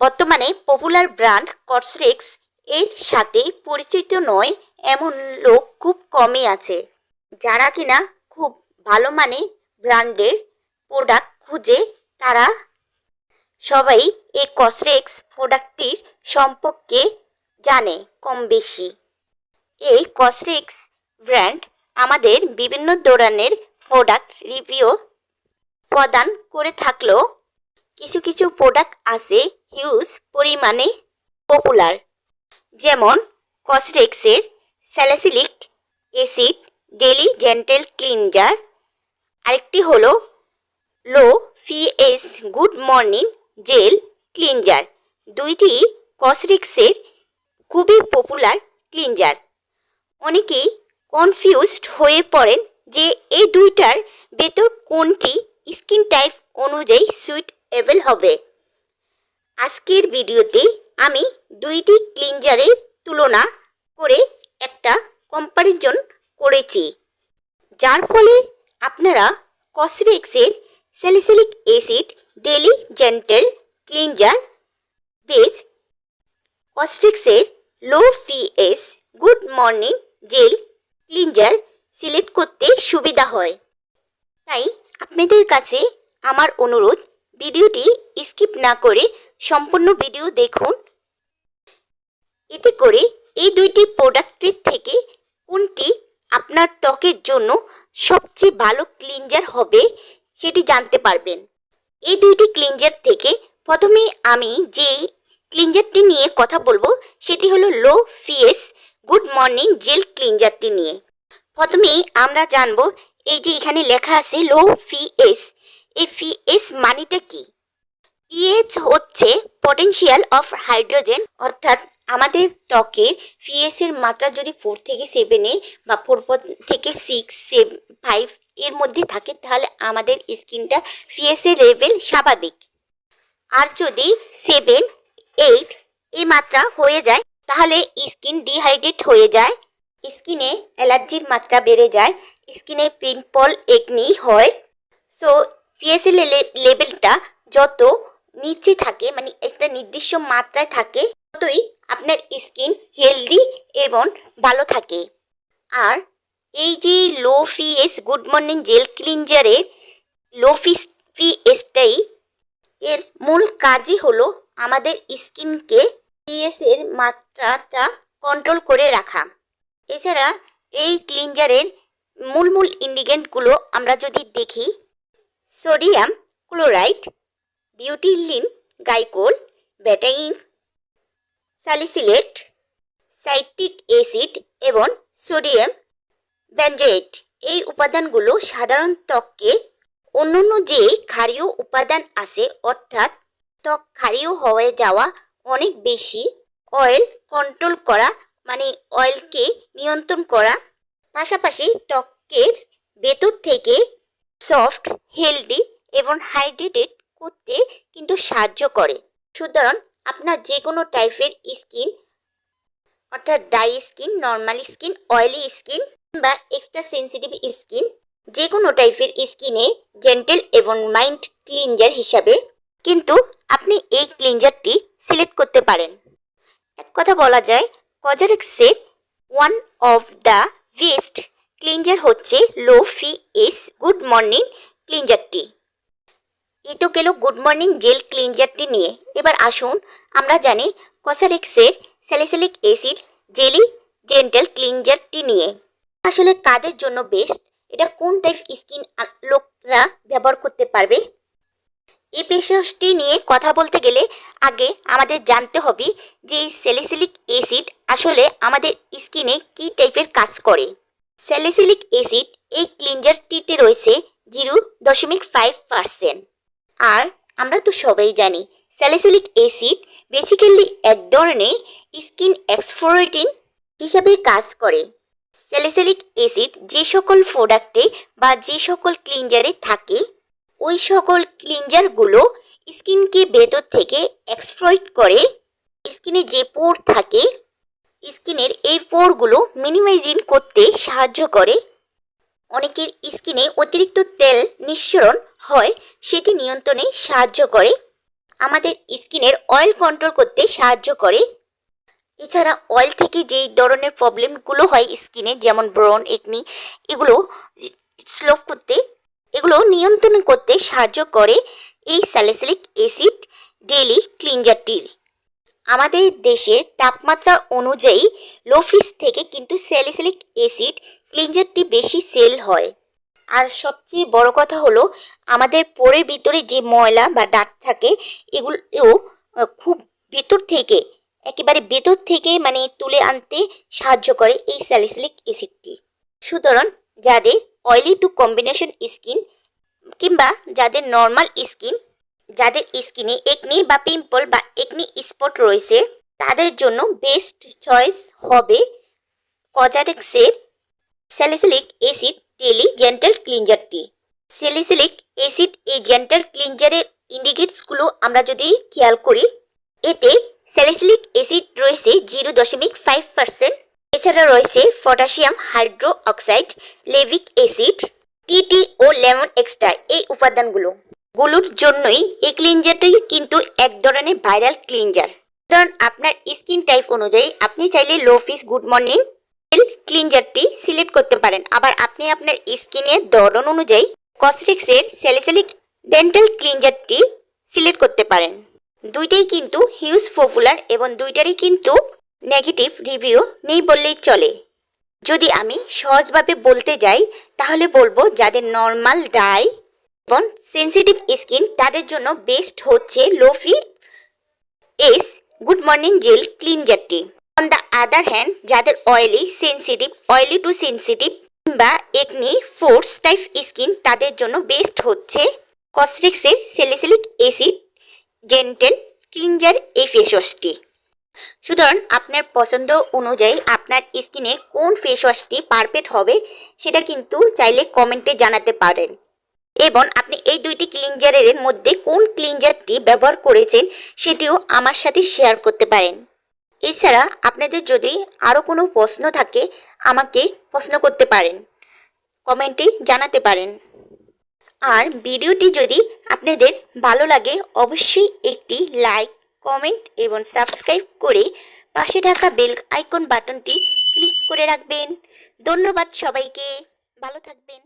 বর্তমানে popular brand কসরেক্স এর সাথে পরিচিত নয় এমন লোক খুব কমই আছে। যারা কিনা খুব ভালো মানে ব্র্যান্ডের প্রোডাক্ট খুঁজে, তারা সবাই এই কসরেক্স প্রোডাক্টটির সম্পর্কে জানে কম বেশি। এই কসরেক্স ব্র্যান্ড আমাদের বিভিন্ন ধরনের প্রোডাক্ট রিভিউ প্রদান করে থাকলেও কিছু কিছু প্রোডাক্ট আছে হিউজ পরিমাণে পপুলার যেমন কসরেক্সের salicylic acid daily gentle cleanser আরেকটি হলো low pH good morning gel cleanser দুইটি কসরিক্সের খুবই পপুলার ক্লিনজার অনেকেই কনফিউজড হয়ে পড়েন যে এই দুইটার ভেতর কোনটি স্কিন টাইপ অনুযায়ী সুইটেবল হবে। আজকের ভিডিওতে আমি দুইটি ক্লিনজারের তুলনা করে একটা কম্পারিজন করেছি। যার ফলে আপনারা কসরেক্সের salicylic acid daily gentle cleanser base কসরেক্সের low pH good morning gel cleanser select করতে সুবিধা হয়। তাই আপনাদের কাছে আমার অনুরোধ ভিডিওটি স্কিপ না করে সম্পূর্ণ ভিডিও দেখুন। এতে করে এই দুইটি প্রোডাক্টের থেকে কোনটি আপনার ত্বকের জন্য সবচেয়ে ভালো ক্লিনজার হবে সেটি জানতে পারবেন। এই দুইটি ক্লিনজার থেকে প্রথমে আমি যেই ক্লিনজারটি নিয়ে কথা বলব, সেটি হলো low pH good morning gel ক্লিনজারটি নিয়ে। প্রথমেই আমরা জানব, এই যে এখানে লেখা আছে লো ফিএস এই ফিএস মানিটা কি? পিএইচ হচ্ছে পটেনশিয়াল অফ হাইড্রোজেন অর্থাৎ আমাদের ত্বকের পিএস এর মাত্রা যদি ফোর থেকে সেভেনে বা ফোর থেকে সিক্স সেভেন ফাইভ এর মধ্যে থাকে, তাহলে আমাদের স্কিনটা পিএস এর লেভেল স্বাভাবিক। আর যদি সেভেন এইট এই মাত্রা হয়ে যায়, তাহলে স্কিন ডিহাইড্রেট হয়ে যায় স্কিনে অ্যালার্জির মাত্রা বেড়ে যায় স্কিনে পিম্পল একনি হয়। সো পিএসএল লেভেলটা যত নিচে থাকে মানে একটা নির্দিষ্ট মাত্রায় থাকে, ততই আপনার স্কিন হেলদি এবং ভালো থাকে। আর এই যে low pH good morning gel ক্লিনজারের low pH পিএসটাই এর মূল কাজই হলো আমাদের স্কিনকে এর মাত্রাটা কন্ট্রোল করে রাখা। এছাড়া এই ক্লিনজারের মূল মূল ইনগ্রিডিয়েন্টগুলো আমরা যদি দেখি sodium chloride, butylene, glycol betaine salicylate, citric acid এবং সোডিয়াম ব্যানজেট এই উপাদানগুলো সাধারণ ত্বককে অন্যান্য যে ক্ষারীয় উপাদান আছে, অর্থাৎ ত্বক ক্ষারীয় হয়ে যাওয়া অনেক বেশি, অয়েল কন্ট্রোল করা মানে অয়েলকে নিয়ন্ত্রণ করা। পাশাপাশি ত্বকের ভেতর থেকে সফট, হেলদি এবং হাইড্রেটেড করতে কিন্তু সাহায্য করে। সুতরাং আপনার যে কোনো টাইপের স্কিন, অর্থাৎ dry skin, normal skin, oily skin বা এক্সট্রা সেন্সিটিভ স্কিন যে কোনো টাইপের স্কিনে জেন্টেল এবং মাইন্ড ক্লিনজার হিসাবে কিন্তু আপনি এই ক্লিনজারটি সিলেক্ট করতে পারেন। এক কথা বলা যায়, কজারেক্সের one of the best cleanser হচ্ছে low pH good morning ক্লিনজারটি। এই তো গেল গুড মর্নিং জেল ক্লিনজারটি নিয়ে। এবার আসুন আমরা জানি কসারেক্সের স্যালিসিলিক অ্যাসিড জেলি জেন্টাল ক্লিনজারটি নিয়ে। আসলে কাদের জন্য বেস্ট? এটা কোন টাইপ স্কিন লোকরা ব্যবহার করতে পারবে? এই পেশাটি নিয়ে কথা বলতে গেলে আগে আমাদের জানতে হবে যে এই স্যালিসিলিক অ্যাসিড আসলে আমাদের স্কিনে কি টাইপের কাজ করে। স্যালিসিলিক অ্যাসিড এই ক্লিনজারটিতে রয়েছে জিরো দশমিক ফাইভ পার্সেন্ট আর আমরা তো সবাই জানি স্যালিসিলিক অ্যাসিড বেসিক্যালি এক ধরনের স্কিন এক্সফোরেটিন হিসাবে কাজ করে। স্যালিসিলিক অ্যাসিড যে সকল প্রোডাক্টে বা যে সকল ক্লিনজারে থাকে, ওই সকল ক্লিনজারগুলো স্কিনকে ভেতর থেকে এক্সফ্লয়েট করে স্কিনে যে পোর থাকে স্কিনের এই পোরগুলো মিনিমাইজিং করতে সাহায্য করে। অনেকের স্কিনে অতিরিক্ত তেল নিঃসরণ হয়, সেটি নিয়ন্ত্রণে সাহায্য করে। আমাদের স্কিনের অয়েল কন্ট্রোল করতে সাহায্য করে। এছাড়া অয়েল থেকে যেই ধরনের প্রবলেমগুলো হয় স্কিনে, যেমন ব্রন একনি, এগুলো স্লো করতে, এগুলো নিয়ন্ত্রণ করতে সাহায্য করে এই স্যালিসিলিক অ্যাসিড ডেইলি ক্লিনজারটির। আমাদের দেশে তাপমাত্রা অনুযায়ী লোফিস থেকে কিন্তু স্যালিসিলিক অ্যাসিড ক্লিনজারটি বেশি সেল হয়। আর সবচেয়ে বড় কথা হলো আমাদের পোরের ভিতরে যে ময়লা বা দাগ থাকে এগুলো আহ, খুব ভেতর থেকে একেবারে ভেতর থেকে মানে তুলে আনতে সাহায্য করে এই স্যালিসিলিক অ্যাসিডটি। সুতরাং যাদের অয়েলি টু কম্বিনেশন স্কিন কিংবা যাদের নর্মাল স্কিন যাদের স্কিনে একনি বা পিম্পল বা একনি স্পট রয়েছে, তাদের জন্য বেস্ট চয়েস হবে কজারেক্সের স্যালিসিলিক অ্যাসিড ডেলি জেন্টাল ক্লিনজারটি স্যালিসিলিক অ্যাসিড এই জেন্টাল ক্লিনজারের ইন্ডিকেটসগুলো আমরা যদি খেয়াল করি, এতে স্যালিসিলিক অ্যাসিড রয়েছে জিরো দশমিক ফাইভ পার্সেন্ট এছাড়া রয়েছে potassium hydroxide lactic acid TT ও লেমন এক্সট্রা এই উপাদানগুলো। গুলোর জন্যই এই ক্লিনজারটি কিন্তু এক ধরনের ভাইরাল ক্লিনজার কারণ আপনার স্কিন টাইপ অনুযায়ী আপনি চাইলে লো ফিস গুড মর্নিং ক্লিনজারটি সিলেক্ট করতে পারেন। আবার আপনি আপনার স্কিনের ধরন অনুযায়ী কসরিক্সের স্যালিসিলিক ডেন্টাল ক্লিনজারটি সিলেক্ট করতে পারেন। দুইটাই কিন্তু হিউজ পপুলার এবং দুইটারই কিন্তু নেগেটিভ রিভিউ নেই বললেই চলে। যদি আমি সহজভাবে বলতে যাই, তাহলে বলব যাদের নর্মাল ডাই এবং সেন্সিটিভ স্কিন তাদের জন্য বেস্ট হচ্ছে low pH, good morning gel ক্লিনজারটি। On the other hand, যাদের oily sensitive, oily to sensitive কিংবা একনি, ফোর্স টাইপ স্কিন তাদের জন্য বেস্ট হচ্ছে কসরিক্সের সেলিসিলিক অ্যাসিড জেন্টেল ক্লিনজার এই ফেস ওয়াশটি সুতরাং আপনার পছন্দ অনুযায়ী আপনার স্কিনে কোন ফেস ওয়াশটি পারফেক্ট হবে সেটা কিন্তু চাইলে কমেন্টে জানাতে পারেন। এবং আপনি এই দুইটি ক্লিনজারের মধ্যে কোন ক্লিনজারটি ব্যবহার করেছেন সেটিও আমার সাথে শেয়ার করতে পারেন। এছাড়া আপনাদের যদি আরও কোনো প্রশ্ন থাকে, আমাকে প্রশ্ন করতে পারেন। কমেন্টে জানাতে পারেন। আর ভিডিওটি যদি আপনাদের ভালো লাগে, অবশ্যই একটি লাইক, কমেন্ট এবং সাবস্ক্রাইব করে পাশে থাকা বেল আইকন বাটনটি ক্লিক করে রাখবেন। ধন্যবাদ সবাইকে। ভালো থাকবেন।